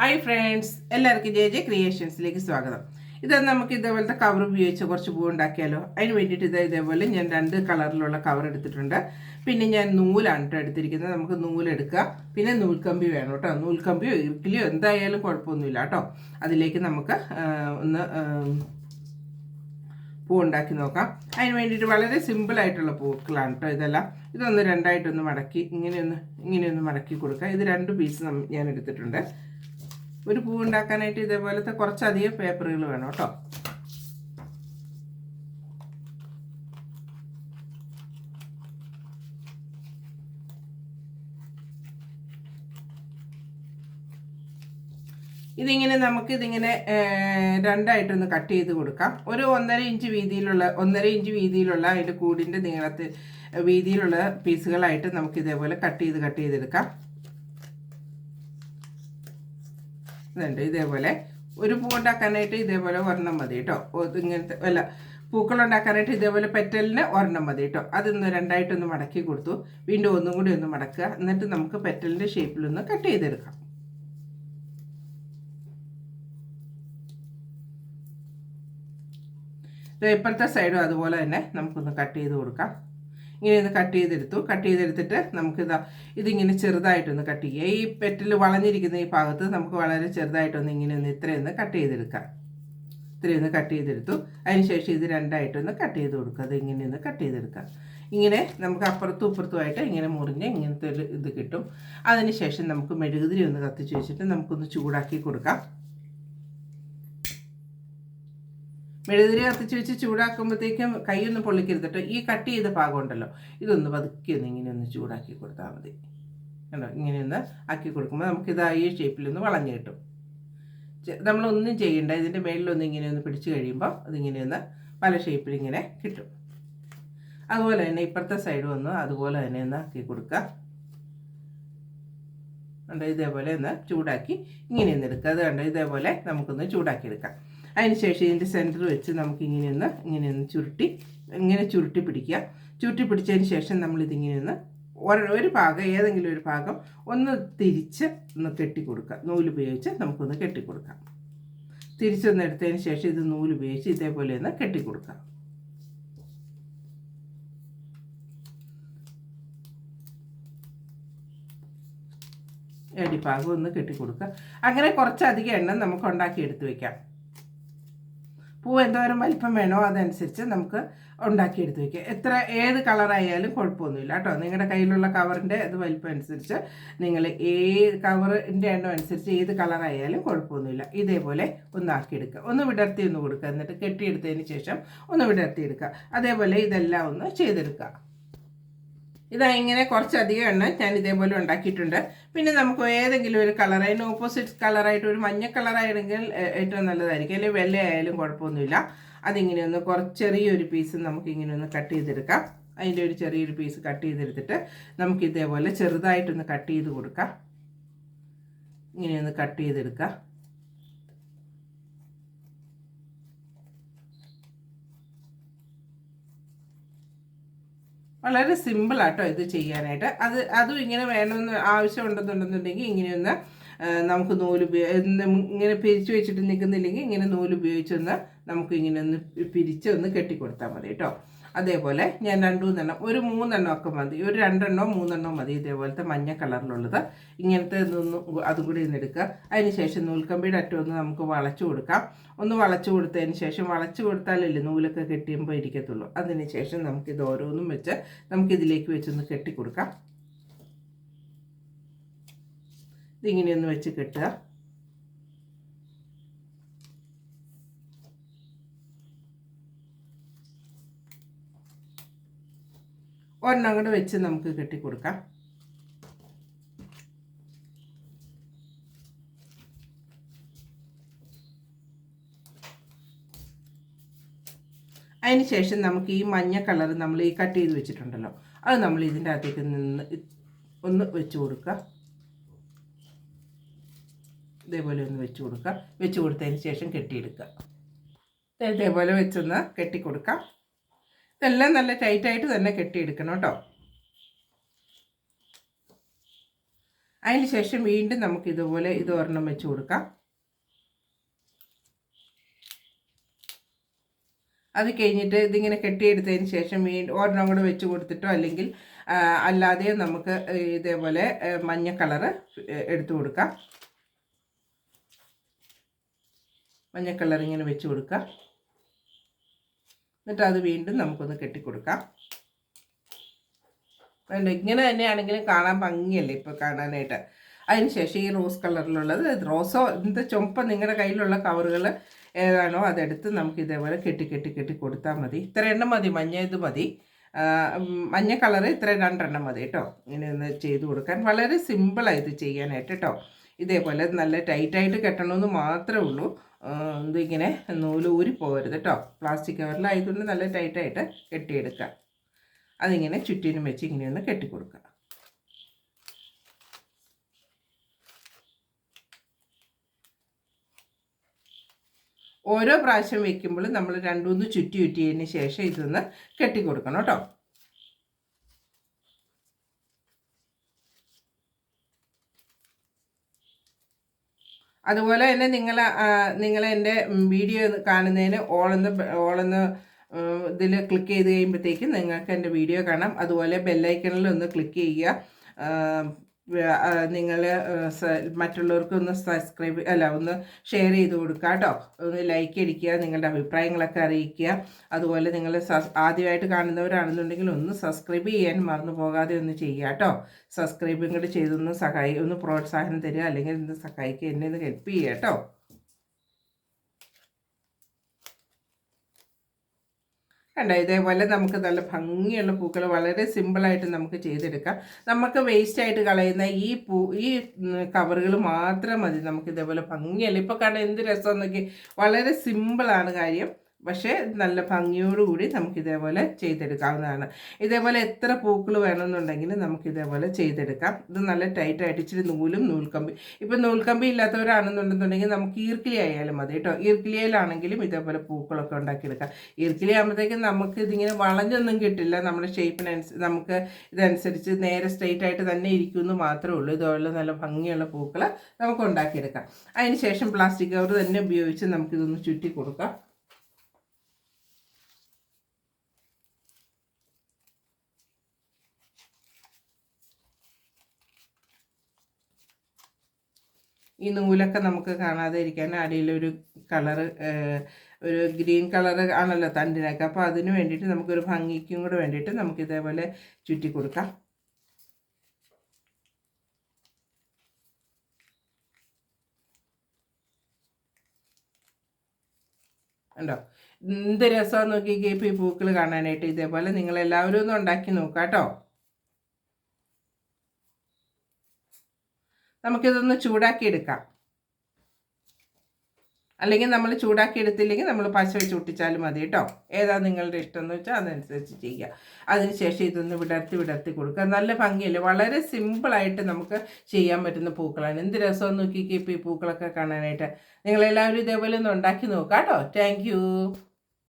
Hi friends എല്ലാവർക്കും J J ക്രിയേഷൻസിലേക്ക് സ്വാഗതം. ഇത് നമുക്ക് ഇതേപോലത്തെ കവർ ഉപയോഗിച്ച് കുറച്ച് പൂ ഉണ്ടാക്കിയാലോ? അതിന് വേണ്ടിയിട്ട് ഇത് ഇതേപോലെ ഞാൻ രണ്ട് കളറിലുള്ള കവർ എടുത്തിട്ടുണ്ട്. പിന്നെ ഞാൻ നൂലാണ് കേട്ടോ എടുത്തിരിക്കുന്നത്. നമുക്ക് നൂലെടുക്കുക പിന്നെ നൂൽക്കമ്പി വേണം കേട്ടോ നൂൽക്കമ്പിയോ ഇരുട്ടിലിയോ എന്തായാലും കുഴപ്പമൊന്നുമില്ല കേട്ടോ അതിലേക്ക് നമുക്ക് ഒന്ന് പൂ ഉണ്ടാക്കി നോക്കാം. അതിന് വേണ്ടിയിട്ട് വളരെ സിമ്പിൾ ആയിട്ടുള്ള പൂക്കളാണ് കേട്ടോ ഇതെല്ലാം. ഇതൊന്ന് രണ്ടായിട്ടൊന്ന് മടക്കി ഇങ്ങനെയൊന്ന് ഇങ്ങനെയൊന്ന് മടക്കി കൊടുക്കുക ഇത് രണ്ട് പീസ് ഞാൻ എടുത്തിട്ടുണ്ട്. ഒരു പൂ ഉണ്ടാക്കാനായിട്ട് ഇതേപോലത്തെ കുറച്ചധികം പേപ്പറുകൾ വേണം കേട്ടോ. ഇതിങ്ങനെ നമുക്ക് ഇതിങ്ങനെ രണ്ടായിട്ടൊന്ന് കട്ട് ചെയ്ത് കൊടുക്കാം. ഒരു ഒന്നര ഇഞ്ച് വീതിയിലുള്ള ഒന്നര ഇഞ്ച് വീതിയിലുള്ള അതിന്റെ കൂടിന്റെ നീളത്തിൽ വീതിയിലുള്ള പീസുകളായിട്ട് നമുക്ക് ഇതേപോലെ കട്ട് ചെയ്ത് കട്ട് ചെയ്തെടുക്കാം. ഇതുണ്ട്. ഇതേപോലെ ഒരു പൂ ഉണ്ടാക്കാനായിട്ട് ഇതേപോലെ ഒരെണ്ണം മതി കേട്ടോ. ഇങ്ങനത്തെ അല്ല പൂക്കൾ ഉണ്ടാക്കാനായിട്ട് ഇതേപോലെ പെറ്റലിന് ഒരെണ്ണം മതി കേട്ടോ. അതൊന്ന് രണ്ടായിട്ടൊന്ന് മടക്കി കൊടുത്തു. വീണ്ടും ഒന്നും കൂടി ഒന്ന് മടക്കുക. എന്നിട്ട് നമുക്ക് പെറ്റലിന്റെ ഷേപ്പിലൊന്ന് കട്ട് ചെയ്തെടുക്കാം. ദേ ഇപ്പുറത്തെ സൈഡും അതുപോലെ തന്നെ നമുക്കൊന്ന് കട്ട് ചെയ്ത് കൊടുക്കാം. ഇങ്ങനെ ഒന്ന് കട്ട് ചെയ്തെടുത്തു. കട്ട് ചെയ്തെടുത്തിട്ട് നമുക്കിതാ ഇതിങ്ങനെ ചെറുതായിട്ടൊന്ന് കട്ട് ചെയ്യുക ഈ പെറ്റിൽ വളഞ്ഞിരിക്കുന്ന ഈ ഭാഗത്ത് നമുക്ക് വളരെ ചെറുതായിട്ടൊന്ന് ഇങ്ങനെ ഒന്ന് ഇത്രയൊന്ന് കട്ട് ചെയ്തെടുക്കാം. ഇത്രയൊന്ന് കട്ട് ചെയ്തെടുത്തു. അതിനുശേഷം ഇത് രണ്ടായിട്ടൊന്ന് കട്ട് ചെയ്ത് കൊടുക്കുക. അത് ഇങ്ങനെ ഒന്ന് കട്ട് ചെയ്തെടുക്കാം. ഇങ്ങനെ നമുക്ക് അപ്പുറത്തും ഇപ്പുറത്തുമായിട്ട് ഇങ്ങനെ മുറിഞ്ഞ് ഇങ്ങനത്തെ ഒരു ഇത് കിട്ടും. അതിനുശേഷം നമുക്ക് മെഴുകുതിരി ഒന്ന് കത്തിച്ച് വെച്ചിട്ട് നമുക്കൊന്ന് ചൂടാക്കി കൊടുക്കാം. മെഴുകുതിരി കത്തിച്ച് വെച്ച് ചൂടാക്കുമ്പോഴത്തേക്കും കൈയൊന്നും പൊള്ളിക്കരുത് കേട്ടോ. ഈ കട്ട് ചെയ്ത ഭാഗം ഉണ്ടല്ലോ ഇതൊന്ന് പതുക്കി ഒന്ന് ഇങ്ങനെ ഒന്ന് ചൂടാക്കി കൊടുത്താൽ മതി. കണ്ടോ? ഇങ്ങനെ ഒന്ന് ആക്കി കൊടുക്കുമ്പോൾ നമുക്കിത് ഈ ഷേപ്പിൽ ഒന്ന് വളഞ്ഞു കിട്ടും. നമ്മളൊന്നും ചെയ്യണ്ട. ഇതിന്റെ മേളിലൊന്ന് ഇങ്ങനെ ഒന്ന് പിടിച്ച് കഴിയുമ്പോൾ അതിങ്ങനെ ഒന്ന് പല ഷേപ്പിൽ ഇങ്ങനെ കിട്ടും. അതുപോലെ തന്നെ ഇപ്പുറത്തെ സൈഡ് ഒന്ന് അതുപോലെ തന്നെ ഒന്ന് ആക്കി കൊടുക്കുക. കണ്ടോ? ഇതേപോലെ ഒന്ന് ചൂടാക്കി ഇങ്ങനെ എടുക്കുക. അത് കണ്ടോ? ഇതേപോലെ നമുക്കൊന്ന് ചൂടാക്കി എടുക്കാം. അതിനുശേഷം ഇതിന്റെ സെന്റർ വെച്ച് നമുക്ക് ഒന്ന് ഇങ്ങനെ ഒന്ന് ചുരുട്ടി ഇങ്ങനെ ചുരുട്ടി പിടിക്കുക. ചുരുട്ടി പിടിച്ചതിന് ശേഷം നമ്മളിതിങ്ങനെ ഒന്ന് ഒരു ഭാഗം ഏതെങ്കിലും ഒരു ഭാഗം ഒന്ന് തിരിച്ച് ഒന്ന് കെട്ടിക്കൊടുക്കുക. നൂലുപയോഗിച്ച് നമുക്കൊന്ന് കെട്ടിക്കൊടുക്കാം. തിരിച്ചൊന്ന് എടുത്തതിന് ശേഷം ഇത് നൂലുപയോഗിച്ച് ഇതേപോലെ ഒന്ന് കെട്ടിക്കൊടുക്കാം. അടിഭാഗം ഒന്ന് കെട്ടിക്കൊടുക്കുക. അങ്ങനെ കുറച്ചധികം എണ്ണം നമുക്ക് ഉണ്ടാക്കി എടുത്ത് വെക്കാം. പൂ എന്തോരം വലിപ്പം വേണോ അതനുസരിച്ച് നമുക്ക് ഉണ്ടാക്കിയെടുത്ത് വയ്ക്കാം എത്ര ഏത് കളറായാലും കുഴപ്പമൊന്നുമില്ല കേട്ടോ. നിങ്ങളുടെ കയ്യിലുള്ള കവറിന്റെ അത് വലിപ്പം അനുസരിച്ച് നിങ്ങൾ ഏത് കവറിന്റെ എണ്ണം അനുസരിച്ച് ഏത് കളറായാലും കുഴപ്പമൊന്നുമില്ല. ഇതേപോലെ ഒന്നാക്കിയെടുക്കുക. ഒന്ന് വിടർത്തി ഒന്ന് കൊടുക്കുക. എന്നിട്ട് കെട്ടിയെടുത്തതിന് ശേഷം ഒന്ന് വിടർത്തി എടുക്കുക അതേപോലെ ഇതെല്ലാം ഒന്ന് ചെയ്തെടുക്കുക. ഇതാ ഇങ്ങനെ കുറച്ചധികം എണ്ണം ഞാൻ ഇതേപോലെ ഉണ്ടാക്കിയിട്ടുണ്ട്. പിന്നെ നമുക്ക് ഏതെങ്കിലും ഒരു കളർ അതിന് ഓപ്പോസിറ്റ് കളറായിട്ട് ഒരു മഞ്ഞ കളറായിരുന്നെങ്കിൽ ഏറ്റവും നല്ലതായിരിക്കും. അല്ലെങ്കിൽ വെള്ളയായാലും കുഴപ്പമൊന്നുമില്ല. അതിങ്ങനെ ഒന്ന് കുറച്ച് ചെറിയൊരു പീസ് നമുക്ക് ഇങ്ങനെ ഒന്ന് കട്ട് ചെയ്തെടുക്കാം. അതിന്റെ ഒരു ചെറിയൊരു പീസ് കട്ട് ചെയ്തെടുത്തിട്ട് നമുക്ക് ഇതേപോലെ ചെറുതായിട്ടൊന്ന് കട്ട് ചെയ്ത് കൊടുക്കാം. ഇങ്ങനെയൊന്ന് കട്ട് ചെയ്തെടുക്കാം. വളരെ സിമ്പിളാട്ടോ ഇത് ചെയ്യാനായിട്ട്. അത് അതും ഇങ്ങനെ വേണമെന്ന് ആവശ്യമുണ്ടെന്നുണ്ടെന്നുണ്ടെങ്കിൽ ഇങ്ങനെയൊന്ന് ആ, നമുക്ക് നൂൽ ഇങ്ങനെ പിരിച്ചു വെച്ചിട്ട് നിൽക്കുന്നില്ലെങ്കിൽ ഇങ്ങനെ നൂൽ ഉപയോഗിച്ചൊന്ന് നമുക്ക് ഇങ്ങനെ ഒന്ന് പിരിച്ചൊന്ന് കെട്ടിക്കൊടുത്താൽ മതി കേട്ടോ. അതേപോലെ ഞാൻ രണ്ടു മൂന്നെണ്ണം ഒരു മൂന്നെണ്ണം ഒക്കെ മതി. ഒരു രണ്ടെണ്ണോ മൂന്നെണ്ണോ മതി ഇതേപോലത്തെ മഞ്ഞ കളറിലുള്ളത്. ഇങ്ങനത്തെ ഇതൊന്നും അതും കൂടി ഇന്നെടുക്കുക എടുക്കുക. അതിന് ശേഷം നൂൽക്കമ്പിയുടെ അറ്റം ഒന്ന് നമുക്ക് വളച്ചു കൊടുക്കാം. ഒന്ന് വളച്ചു കൊടുത്തതിന് ശേഷം വളച്ചു കൊടുത്താലല്ലേ നൂലൊക്കെ കെട്ടിയുമ്പോൾ ഇരിക്കത്തുള്ളൂ. അതിന് ശേഷം നമുക്കിത് ഓരോന്നും വെച്ച് നമുക്കിതിലേക്ക് വെച്ചൊന്ന് കെട്ടിക്കൊടുക്കാം. ഇതിങ്ങനെയൊന്ന് വെച്ച് കെട്ടുക. ഒരെണ്ണം കൂടെ വെച്ച് നമുക്ക് കെട്ടിക്കൊടുക്കാം. അതിന് ശേഷം നമുക്ക് ഈ മഞ്ഞ കളർ നമ്മൾ ഈ കട്ട് ചെയ്ത് വെച്ചിട്ടുണ്ടല്ലോ അത് നമ്മൾ ഇതിന്റെ അകത്തേക്ക് നിന്ന് ഒന്ന് വെച്ച് കൊടുക്കുക. ഇതേപോലെ ഒന്ന് വെച്ച് കൊടുക്കുക. വെച്ച് കൊടുത്തതിന് ശേഷം കെട്ടിയെടുക്കുക. ഇതേപോലെ വെച്ചൊന്ന് കെട്ടിക്കൊടുക്കാം. ഇതെല്ലാം നല്ല ടൈറ്റായിട്ട് തന്നെ കെട്ടിയെടുക്കണം കേട്ടോ. അതിന് ശേഷം വീണ്ടും നമുക്ക് ഇതുപോലെ ഇത് ഒരെണ്ണം വെച്ച് കൊടുക്കാം. അത് കഴിഞ്ഞിട്ട് ഇതിങ്ങനെ കെട്ടിയെടുത്തതിന് ശേഷം വീണ്ടും ഒരെണ്ണം കൂടെ വെച്ച് കൊടുത്തിട്ടോ അല്ലെങ്കിൽ അല്ലാതെ അല്ലാതെയോ നമുക്ക് ഇതേപോലെ മഞ്ഞ കളറ് എടുത്തു കൊടുക്കാം. മഞ്ഞ കളർ ഇങ്ങനെ വെച്ച് കൊടുക്കാം. എന്നിട്ട് അത് വീണ്ടും നമുക്കൊന്ന് കെട്ടിക്കൊടുക്കാം. വേണ്ട ഇങ്ങനെ തന്നെയാണെങ്കിലും കാണാൻ ഭംഗിയല്ലേ ഇപ്പോൾ കാണാനായിട്ട്? അതിനുശേഷം ഈ റോസ് കളറിലുള്ളത് റോസോ എന്താ ചുമപ്പ നിങ്ങളുടെ കയ്യിലുള്ള കവറുകൾ ഏതാണോ അതെടുത്ത് നമുക്ക് ഇതേപോലെ കെട്ടി കെട്ടി കെട്ടി കൊടുത്താൽ മതി. ഇത്ര എണ്ണം മതി മഞ്ഞ ഇത് മതി. മഞ്ഞ കളറ് ഇത്ര രണ്ടെണ്ണം മതി കേട്ടോ. ഇങ്ങനെ ഒന്ന് ചെയ്ത് കൊടുക്കാൻ. വളരെ സിമ്പിളാണ് ഇത് ചെയ്യാനായിട്ട് കേട്ടോ. ഇതേപോലെ നല്ല ടൈറ്റായിട്ട് കെട്ടണമെന്ന് മാത്രമേ ഉള്ളൂ. ഇതിങ്ങനെ ഊരി പോകരുത് കേട്ടോ പ്ലാസ്റ്റിക് കവറിലായതുകൊണ്ട് നല്ല ടൈറ്റായിട്ട് കെട്ടിയെടുക്കുക അതിങ്ങനെ ചുറ്റിനും വെച്ച് ഇങ്ങനെ ഒന്ന് കെട്ടിക്കൊടുക്കുക ഓരോ പ്രാവശ്യം വെക്കുമ്പോൾ നമ്മൾ രണ്ടുമൂന്ന് ചുറ്റി ചുറ്റിയതിന് ശേഷം ഇതൊന്ന് കെട്ടിക്കൊടുക്കണം കേട്ടോ അതുപോലെ തന്നെ നിങ്ങൾ നിങ്ങൾ എന്റെ വീഡിയോ കാണുന്നതിന് ഓളെന്ന് ഓളെന്ന് ഇതിൽ ക്ലിക്ക് ചെയ്ത് കഴിയുമ്പോഴത്തേക്കും നിങ്ങൾക്ക് എന്റെ വീഡിയോ കാണാം. അതുപോലെ ബെല്ലൈക്കണിൽ ഒന്ന് ക്ലിക്ക് ചെയ്യുക. നിങ്ങൾ മറ്റുള്ളവർക്ക് ഒന്ന് സബ്സ്ക്രൈബ് അല്ല ഒന്ന് ഷെയർ ചെയ്ത് കൊടുക്കുക കേട്ടോ. ഒന്ന് ലൈക്ക് അടിക്കുക നിങ്ങളുടെ അഭിപ്രായങ്ങളൊക്കെ അറിയിക്കുക. അതുപോലെ നിങ്ങൾ ആദ്യമായിട്ട് കാണുന്നവരാണെന്നുണ്ടെങ്കിൽ ഒന്ന് സബ്സ്ക്രൈബ് ചെയ്യാൻ മറന്നു പോകാതെ ഒന്ന് ചെയ്യുക കേട്ടോ. സബ്സ്ക്രൈബും കൂടി ചെയ്തൊന്ന് സഹായി ഒന്ന് പ്രോത്സാഹനം തരിക അല്ലെങ്കിൽ ഒന്ന് സഹായിക്കുക എന്നെ ഒന്ന് ഹെൽപ്പ് ചെയ്യുക കേട്ടോ. കണ്ടോ? ഇതേപോലെ നമുക്ക് നല്ല ഭംഗിയുള്ള പൂക്കൾ വളരെ സിമ്പിളായിട്ട് നമുക്ക് ചെയ്തെടുക്കാം. നമുക്ക് വേസ്റ്റായിട്ട് കളയുന്ന ഈ പൂ ഈ കവറുകൾ മാത്രം മതി. നമുക്ക് ഇതേപോലെ ഭംഗിയല്ല? ഇപ്പോൾ കാണാൻ എന്ത് രസമെന്നൊക്കെ നോക്കി വളരെ സിമ്പിളാണ് കാര്യം. പക്ഷേ നല്ല ഭംഗിയോടുകൂടി നമുക്ക് ഇതേപോലെ ചെയ്തെടുക്കാവുന്നതാണ്. ഇതേപോലെ എത്ര പൂക്കൾ വേണമെന്നുണ്ടെങ്കിൽ നമുക്ക് ഇതേപോലെ ചെയ്തെടുക്കാം. ഇത് നല്ല ടൈറ്റായിട്ട് ഇച്ചിരി നൂലും നൂൽക്കമ്പി. ഇപ്പം നൂൽക്കമ്പി ഇല്ലാത്തവരാണെന്നുണ്ടെന്നുണ്ടെങ്കിൽ നമുക്ക് ഈർക്കിലി ആയാലും മതി കേട്ടോ. ഈർക്കിലിയിലാണെങ്കിലും ഇതേപോലെ പൂക്കളൊക്കെ ഉണ്ടാക്കിയെടുക്കാം. ഈർക്കിലി ആകുമ്പോഴത്തേക്കും നമുക്ക് ഇതിങ്ങനെ വളഞ്ഞൊന്നും കിട്ടില്ല. നമ്മുടെ ഷേപ്പിനനുസരിച്ച് നമുക്ക് ഇതനുസരിച്ച് നേരെ സ്ട്രെയിറ്റ് ആയിട്ട് തന്നെ ഇരിക്കുമെന്ന് മാത്രമേ ഉള്ളൂ. ഇതുപോലെ നല്ല ഭംഗിയുള്ള പൂക്കൾ നമുക്ക് ഉണ്ടാക്കിയെടുക്കാം. അതിന് ശേഷം പ്ലാസ്റ്റിക് കവർ തന്നെ ഉപയോഗിച്ച് നമുക്കിതൊന്ന് ചുറ്റി കൊടുക്കാം. ഈ നൂലൊക്കെ നമുക്ക് കാണാതെ ഇരിക്കാൻ അടിയിലൊരു കളറ് ഒരു ഗ്രീൻ കളർ ആണല്ലോ തണ്ടിനൊക്കെ. അപ്പോൾ അതിന് വേണ്ടിയിട്ട് നമുക്കൊരു ഭംഗിക്കും കൂടെ വേണ്ടിയിട്ട് നമുക്ക് ഇതേപോലെ ചുറ്റി കൊടുക്കാം. ഉണ്ടോ എന്ത് രസമാണെന്ന് നോക്കി ഇപ്പോൾ ഈ പൂക്കൾ കാണാനായിട്ട്. ഇതേപോലെ നിങ്ങളെല്ലാവരും ഒന്ന് ഉണ്ടാക്കി നോക്കാം കേട്ടോ നമുക്കിതൊന്ന് ചൂടാക്കി എടുക്കാം അല്ലെങ്കിൽ നമ്മൾ ചൂടാക്കി എടുത്തില്ലെങ്കിൽ നമ്മൾ പശ വെച്ച് ഒട്ടിച്ചാലും മതി കേട്ടോ. ഏതാ നിങ്ങളുടെ ഇഷ്ടം എന്ന് വെച്ചാൽ അതനുസരിച്ച് ചെയ്യുക. അതിനുശേഷം ഇതൊന്ന് വിടർത്തി വിടർത്തി കൊടുക്കുക. നല്ല ഭംഗിയല്ലേ? വളരെ സിമ്പിളായിട്ട് നമുക്ക് ചെയ്യാൻ പറ്റുന്ന പൂക്കളാണ്. എന്ത് രസമെന്ന് നോക്കിക്കേ ഇപ്പോൾ ഈ പൂക്കളൊക്കെ കാണാനായിട്ട്. നിങ്ങളെല്ലാവരും ഇതേപോലെ ഒന്ന് ഉണ്ടാക്കി നോക്കാം കേട്ടോ. താങ്ക്